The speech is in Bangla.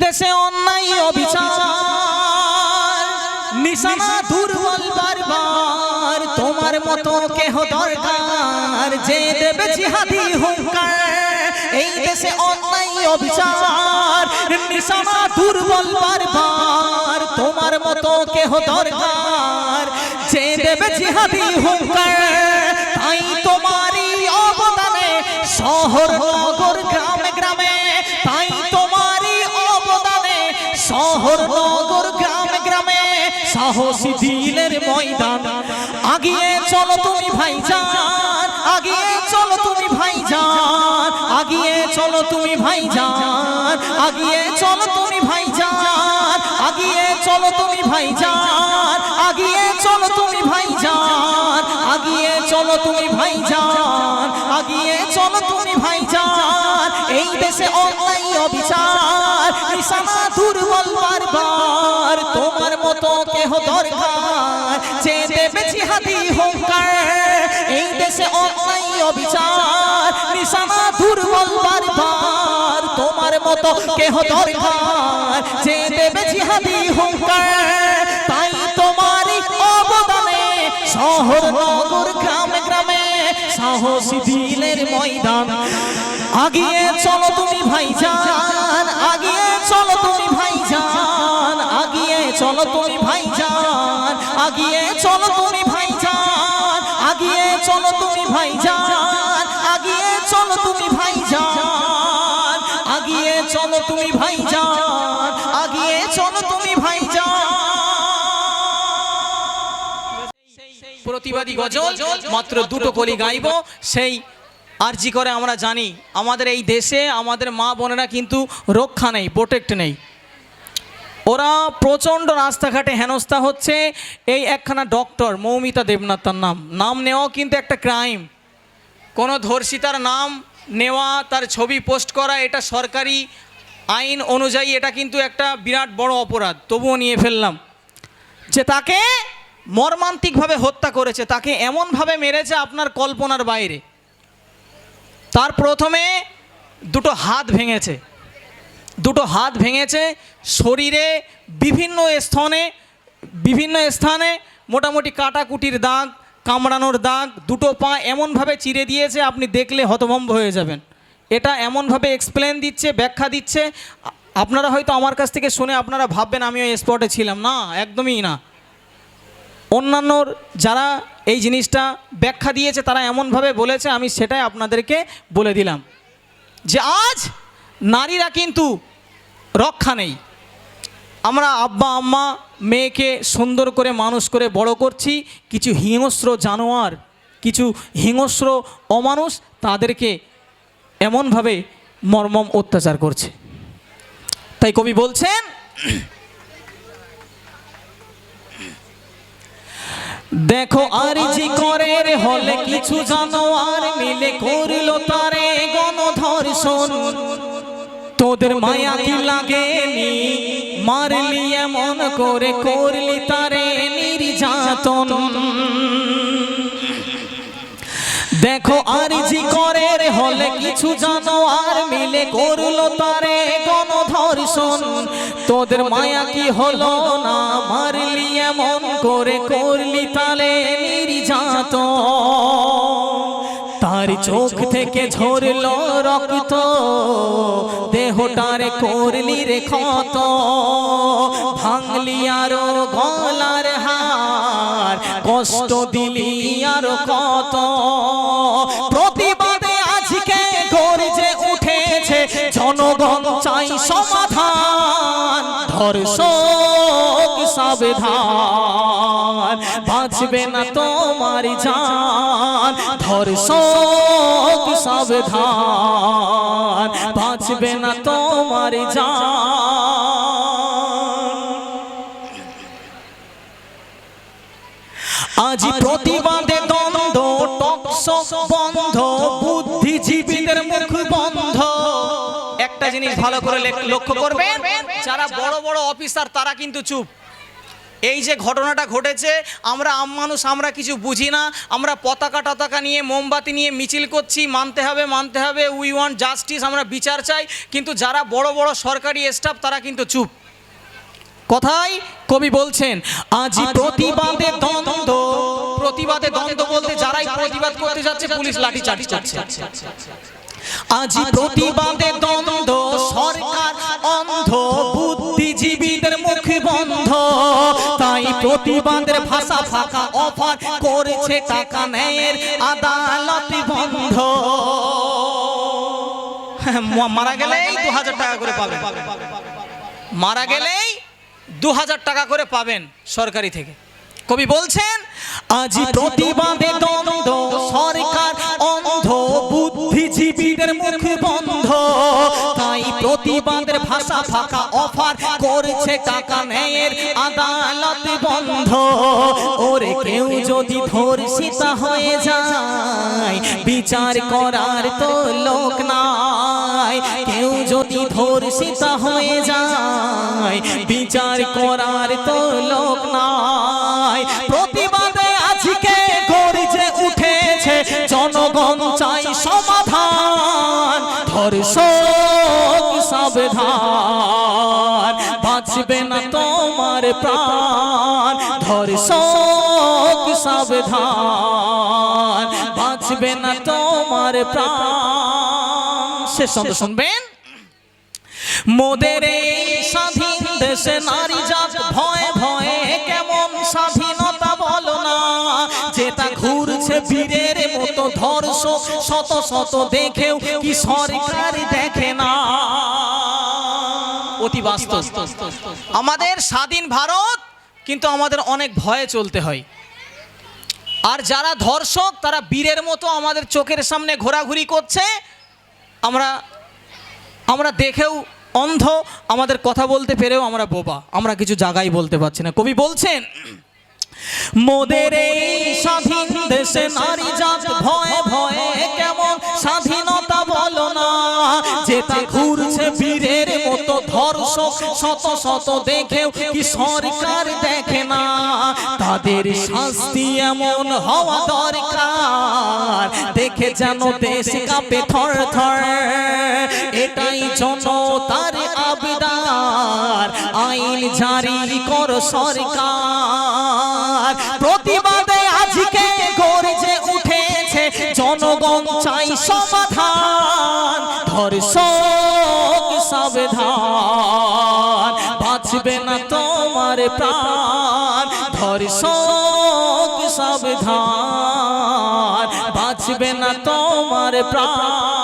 দেশে অন্যায় অবিচার। নিশানা দুর্বল বারবার। তোমার মতো কেহ দরকার। যে দেবে জিহাদি হুঙ্কার। এই দেশে অন্যায় অবিচার। নিশানা দুর্বল বারবার। তোমার মতো কেহ দরকার। যে দেবে জিহাদি হুঙ্কার। তাই তোমারই অবদানে শহর সাহসী দিলের ময়দান। আগিয়ে চলো তুমি ভাইজান, আগিয়ে চলো তুমি ভাইজান, আগিয়ে চলো তুমি ভাইজান, আগিয়ে চলো তুমি ভাইজান, আগিয়ে চলো তুমি ভাইজান, আগিয়ে চলো তুমি ভাইজান, আগিয়ে চলো তুমি ভাইজান, আগিয়ে চলো তুমি ভাইজান। এই দেশে অন্যায় অবিচার, নিশানা দুর্বল কেহ জিহাদি হুঙ্কার, এই দেশে অন্যায় অবিচার, নিশানা দুর্বল বারবার তোমার মতো কেহ দরকার জিহাদি হুঙ্কার, তাই তোমারই অবদানে শহর, নগর, গ্রামে গ্রামে সাহসী দিলের ময়দান। আগিয়ে চলো তুমি ভাইজান, আগিয়ে চলো তুমি ভাইজান, আগিয়ে চলো তুমি ভাইজান। আগিয়ে চলো তুমি ভাইজান, আগিয়ে চলো তুমি ভাইজান, আগিয়ে চলো তুমি ভাইজান, আগিয়ে চলো তুমি ভাইজান, আগিয়ে চলো তুমি ভাইজান। প্রতিবাদী গজল, মাত্র দুটো কলি গাইব। সেই আরজি করে আমরা জানি, আমাদের এই দেশে আমাদের মা বোনেরা কিন্তু রক্ষা নেই প্রোটেক্ট নেই। ওরা প্রচণ্ড রাস্তাঘাটে হেনস্থা হচ্ছে। এই একখানা ডক্টর, মৌমিতা দেবনাথ তার নাম। নাম নেওয়াও কিন্তু একটা ক্রাইম। কোনো ধর্ষিতার নাম নেওয়া, তার ছবি পোস্ট করা, এটা সরকারি আইন অনুযায়ী এটা কিন্তু একটা বিরাট বড় অপরাধ। তবুও নিয়ে ফেললাম। যে তাকে মর্মান্তিকভাবে হত্যা করেছে, তাকে এমনভাবে মেরেছে আপনার কল্পনার বাইরে। তার প্রথমে দুটো হাত ভেঙেছে। দুটো হাত ভেঙেছে, শরীরে বিভিন্ন স্থানে বিভিন্ন স্থানে মোটামুটি কাটাকুটির দাগ, কামড়ানোর দাগ, দুটো পা এমনভাবে চিরে দিয়েছে, আপনি দেখলে হতভম্ব হয়ে যাবেন। এটা এমনভাবে এক্সপ্লেন দিচ্ছে, ব্যাখ্যা দিচ্ছে। আপনারা হয়তো আমার কাছ থেকে শুনে আপনারা ভাববেন আমি ওই স্পটে ছিলাম। না, একদমই না। অন্যান্যর যারা এই জিনিসটা ব্যাখ্যা দিয়েছে, তারা এমনভাবে বলেছে, আমি সেটাই আপনাদেরকে বলে দিলাম। যে আজ নারীরা কিন্তু রক্ষা নেই। আমরা আব্বা আম্মা মেয়েকে সুন্দর করে মানুষ করে বড় করছি কিছু হিংস্র জানোয়ার কিছু হিংস্র অমানুষ তাদেরকে এমনভাবে মর্মম অত্যাচার করছে। তাই কবি বলছেন দেখো আর জি করে রে হলে কিছু জানোয়ার মিলে করল তারে গণধর্ষণ। তোদের মায়া কি লাগেনি? মারলি এমন করে করলি তারে নির্যাতন। দেখো আর জি করে রে হলে কিছু জানো আর মিলে করল তারে গণধর্ষণ। তোদের মায়া কি হলো না? মারলি এমন করে করলি তালে নির্যাতন। তার চোখ থেকে ঝরলো রক্ত। দেহটারে করলি রে ক্ষত ভাঙলি আরও গলার হার কষ্ট দিলি আর কত জনগণ চাই সমাধান, ধর্ষক সাবধান, বাঁচবে না তোমার জান, ধর্ষক সাবধান, বাঁচবে না তোমার জান। আজ প্রতিবাদে দ্বন্দ্ব বন্ধ একটা জিনিস ভালো করে লক্ষ্য করবেন যারা বড় বড় অফিসার তারা কিন্তু চুপ। এই যে ঘটনাটা ঘটেছে আমরা আম মানুষ আমরা কিছু বুঝি না। আমরা পতাকা টতাকা নিয়ে মোমবাতি নিয়ে মিছিল করছি মানতে হবে মানতে হবে উই ওয়ান্ট জাস্টিস আমরা বিচার চাই। কিন্তু যারা বড় বড় সরকারি স্টাফ তারা কিন্তু চুপ। কথাই কবি বলছেন আজি প্রতিবাদে দ্বন্দ্ব। প্রতিবাদে দ্বন্দ্ব বলতে যারাই প্রতিবাদ করতে যাচ্ছে পুলিশ লাঠি চার্জ করছে। আজি প্রতিবাদে দ্বন্দ্ব। প্রতিবাদের ভাষা ফাঁকা অফার করেছে টাকা ন্যায়ের আদালত বন্ধ। মারা গেলেই দু হাজার টাকা করে পাবেন। মারা গেলেই দু হাজার টাকা করে পাবেন সরকারি থেকে। কবি বলছেন আজি প্রতিবাদে দ্বন্দ্ব সরকার অন্ধ বুদ্ধিজীবীদের মুখ বন্ধ। প্রতিবাদের ভাষা ফাঁকা অফার করছে টাকা ন্যায়ের আদালত বন্ধ। ওরে কেউ যদি ধর্ষিতা হয়ে যায়, বিচার করার তো লোক নাই। কেউ যদি ধর্ষিতা হয়ে যায়, বিচার করার তো লোক নাই। প্রতিবাদে আজকে গর্জে উঠেছে, জনগণ চাই সমাধান। ধর্ষক সাবধান বাঁচবে না তোমার প্রাণ। ধর্ষক সাবধান। বাঁচবে না তোমার প্রাণ। শেষ ছন্দ শুনবেন। মোদের স্বাধীন দেশে নারী জাত ভয়ে ভয়ে কেমন স্বাধীনতা বলো না। যেটা ঘুরছে বীরের মতো ধর্ষ শত শত দেখেও কি সরকার দেখে না। অতি বাস্তব আমাদের স্বাধীন ভারত, কিন্তু আমাদের অনেক ভয়ে চলতে হয়। আর যারা ধর্ষক, তারা বীরের মতো আমাদের চোখের সামনে ঘোরাঘুরি করছে। আমরা আমরা দেখেও অন্ধ, আমাদের কথা বলতে পেরেও আমরা বোবা। আমরা কিছু জায়গায় বলতে পারছি না। কবি বলছেন, মোদের স্বাধীন দেশে নারী জাত ভয়ে ভয়ে কেমন স্বাধীনতা যেটা ঘুরছে বীরের মতো ধর্ষক শত শত দেখেও কি সরকার দেখে না? তাদের শাস্তি এমন হওয়া দরকার। দেখে যেন দেশ কাঁপে থর থর। এটাই জনতার আবিদার আইন জারি কর সরকার। ধর্ষক সাবধান। বাঁচবে না তোমার প্রাণ। ধর্ষক সাবধান। বাঁচবে না তোমার প্রাণ।